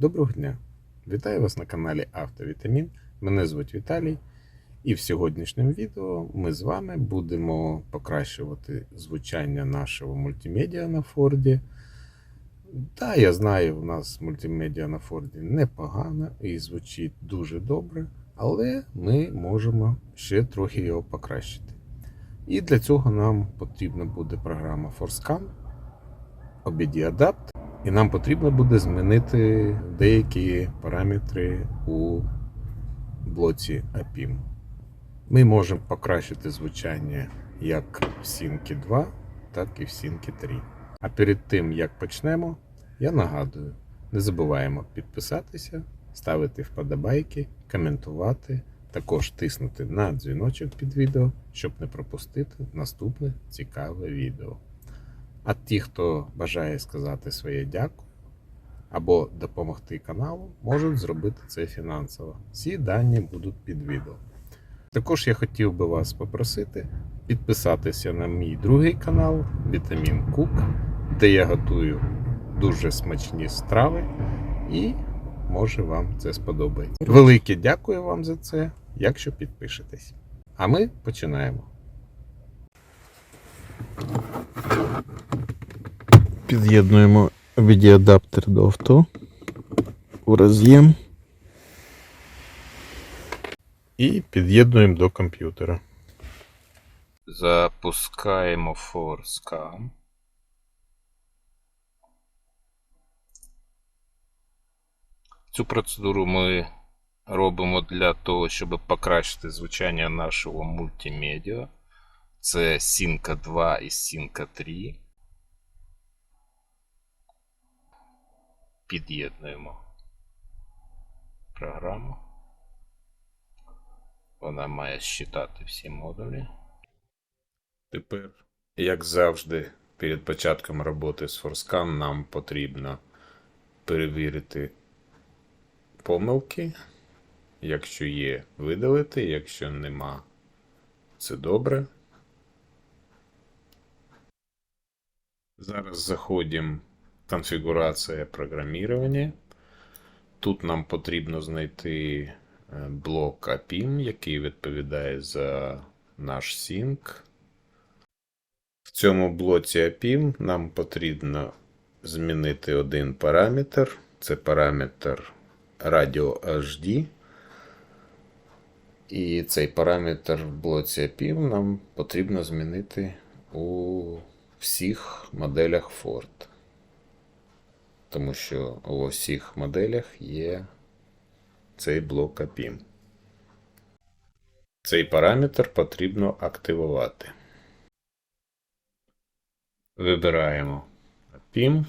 Доброго дня! Вітаю вас на каналі Автовітамін. Мене звуть Віталій, і в сьогоднішньому відео ми з вами будемо покращувати звучання нашого мультимедіа на Форді. Та, я знаю, у нас мультимедіа на Форді непогано і звучить дуже добре, але ми можемо ще трохи його покращити. І для цього нам потрібна буде програма ForScan, OBD Adapt, і нам потрібно буде змінити деякі параметри у блоці APIM. Ми можемо покращити звучання як в Sync 2, так і в Sync 3. А перед тим як почнемо, я нагадую: не забуваємо підписатися, ставити вподобайки, коментувати, також тиснути на дзвіночок під відео, щоб не пропустити наступне цікаве відео. А ті, хто бажає сказати своє дякую або допомогти каналу, можуть зробити це фінансово. Всі дані будуть під відео. Також я хотів би вас попросити підписатися на мій другий канал Вітамін Кук, де я готую дуже смачні страви і може вам це сподобається. Велике дякую вам за це, якщо підпишетесь. А ми починаємо. Під'єднуємо відеоадаптер до авто у роз'єм. І під'єднуємо до комп'ютера. Запускаємо ForScan. Цю процедуру ми робимо для того, щоб покращити звучання нашого мультимедіа. Це Sync 2 і Sync 3. Під'єднуємо програму. Вона має считати всі модулі. Тепер, як завжди, перед початком роботи з ForScan нам потрібно перевірити помилки. Якщо є, видалити, якщо нема, це добре. Зараз заходимо конфігурація програмування. Тут нам потрібно знайти е, блок APIM, який відповідає за наш sync. В цьому блоці APIM нам потрібно змінити один параметр. Це параметр Radio HD. І цей параметр в блоці APIM нам потрібно змінити у всіх моделях Ford. Тому що у всіх моделях є цей блок APIM. Цей параметр потрібно активувати. Вибираємо APIM,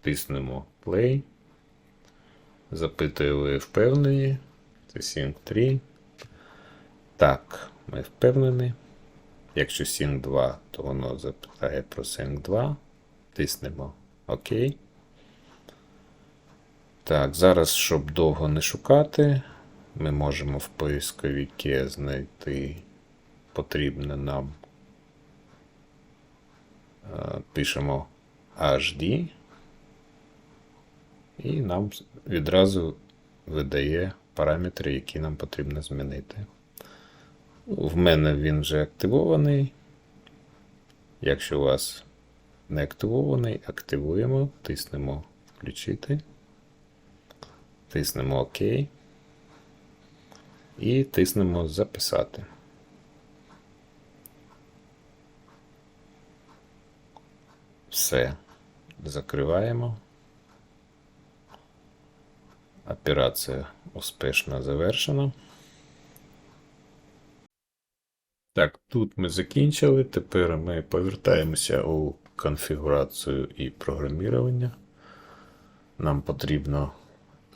тиснемо Play. Запитує, ви впевнені. Це Sync 3. Так, ми впевнені. Якщо Sync 2, то воно запитає про Sync 2. Тиснемо ОК. Так, зараз, щоб довго не шукати, ми можемо в поисковике знайти потрібне нам. Е, Пишемо HD. І нам відразу видає параметри, які нам потрібно змінити. В мене він вже активований. Якщо у вас не активований, активуємо, тиснемо включити. Тиснемо ОК. І тиснемо записати. Все. Закриваємо. Операція успішно завершена. Так, тут ми закінчили. Тепер ми повертаємося у конфігурацію і програмірування. Нам потрібно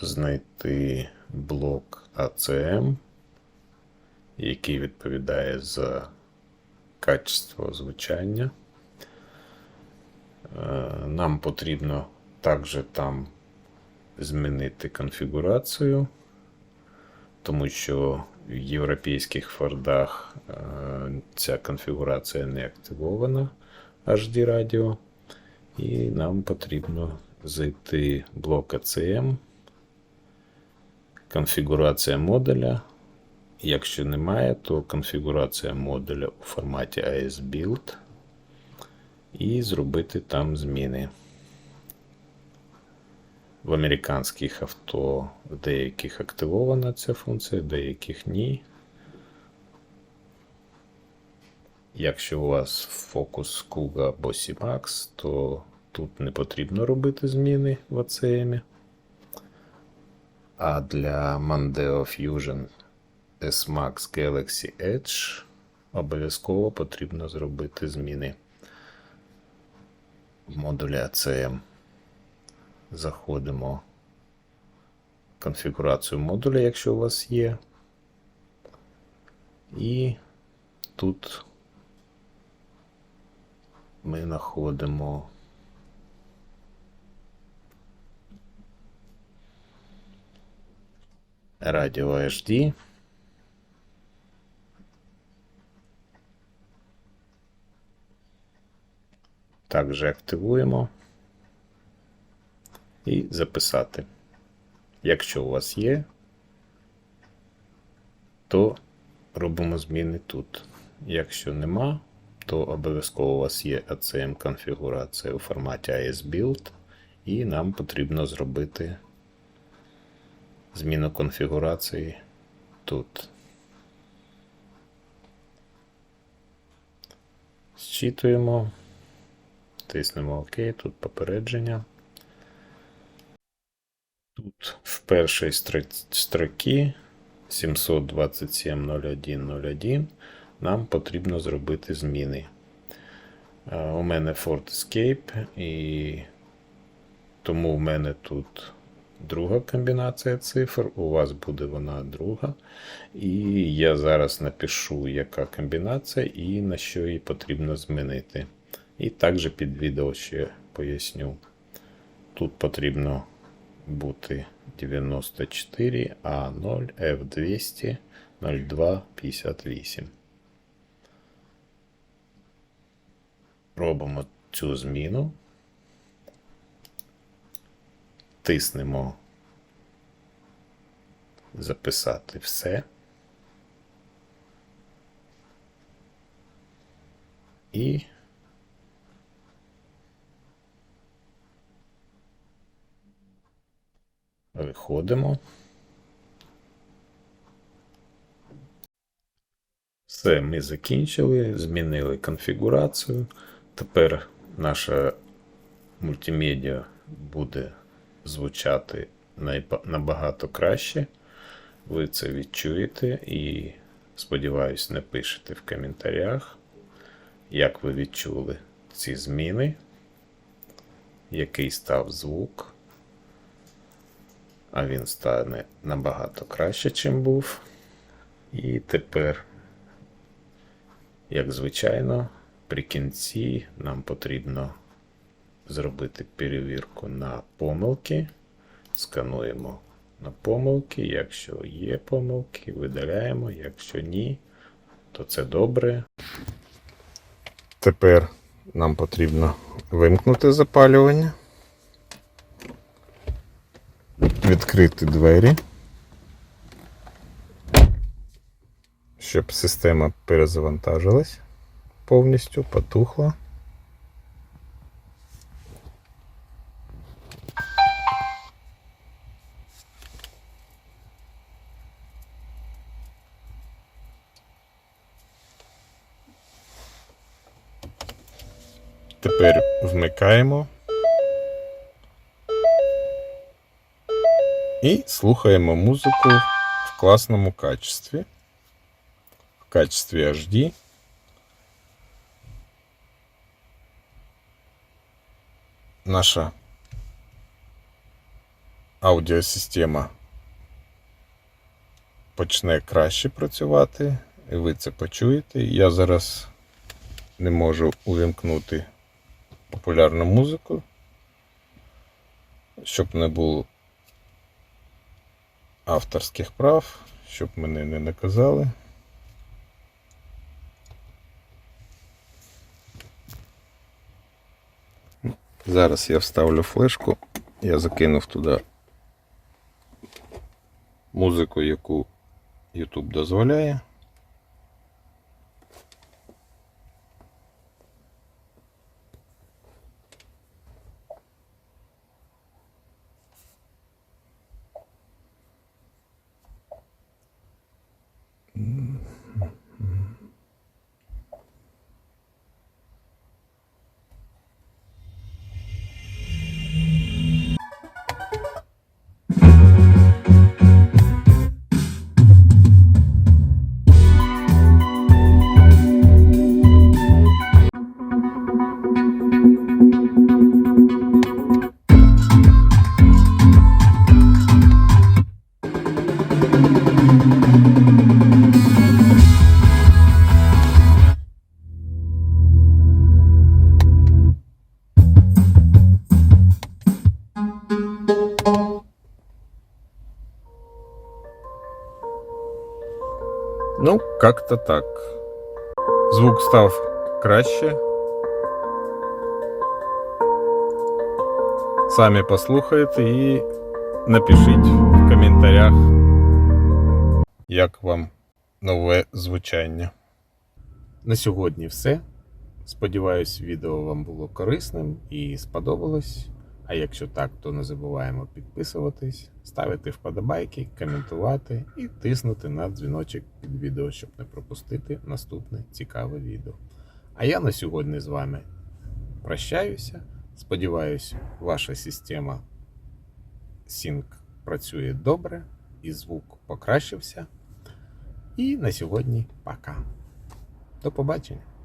знайти блок ACM, який відповідає за качество звучання. Е, Нам потрібно також там змінити конфігурацію, тому що в європейських фордах е, ця конфігурація не активована HD радіо, і нам потрібно зайти в блок ACM, конфігурація модуля. Якщо немає, то конфігурація модуля у форматі ASBuild і зробити там зміни. В американських авто деяких активована ця функція, деяких ні. Якщо у вас Focus Kuga або C-Max, то тут не потрібно робити зміни в ACM. А для Mondeo Fusion S-Max Galaxy Edge обов'язково потрібно зробити зміни в модулі ACM. Заходимо в конфігурацію модуля, якщо у вас є. І тут ми знаходимо радіо HD. Також активуємо і записати. Якщо у вас є, то робимо зміни тут. Якщо нема, то обов'язково у вас є ACM конфігурація у форматі ASBuild, і нам потрібно зробити зміну конфігурації тут. Зчитуємо, тиснемо ОК, тут попередження. Тут в першій строки 727.01.01 нам потрібно зробити зміни. Е, У мене Ford Escape, і тому у мене тут друга комбінація цифр, у вас буде вона друга. І я зараз напишу, яка комбінація і на що її потрібно змінити. І також під відео ще поясню. Тут потрібно бути 94 А0 F200 02 58. Робимо цю зміну. Тиснемо записати все. І виходимо. Все, ми закінчили, змінили конфігурацію. Тепер наша мультимедіа буде звучати набагато краще. Ви це відчуєте і, сподіваюсь, напишете в коментарях, як ви відчули ці зміни, який став звук. А він стане набагато краще, чим був. І тепер, як звичайно, при кінці нам потрібно зробити перевірку на помилки. Скануємо на помилки. Якщо є помилки, видаляємо. Якщо ні, то це добре. Тепер нам потрібно вимкнути запалювання, відкрити двері, щоб система перезавантажилась повністю, потухла. Тепер вмикаємо. І слухаємо музику в класному качестві. В качестві HD. Наша аудіосистема почне краще працювати, і ви це почуєте. Я зараз не можу увімкнути популярну музику, щоб не було авторських прав, щоб мене не наказали. Зараз я вставлю флешку Я закинув туди музику, яку YouTube дозволяє. Ну, как-то так. Звук став краще. Самі послухайте і напишіть в коментарях, як вам нове звучання. На сьогодні все. Сподіваюсь, відео вам було корисним і сподобалось. А якщо так, то не забуваємо підписуватись, ставити вподобайки, коментувати і тиснути на дзвіночок під відео, щоб не пропустити наступне цікаве відео. А я на сьогодні з вами прощаюся. Сподіваюсь, ваша система Sync працює добре і звук покращився. І на сьогодні пока. До побачення.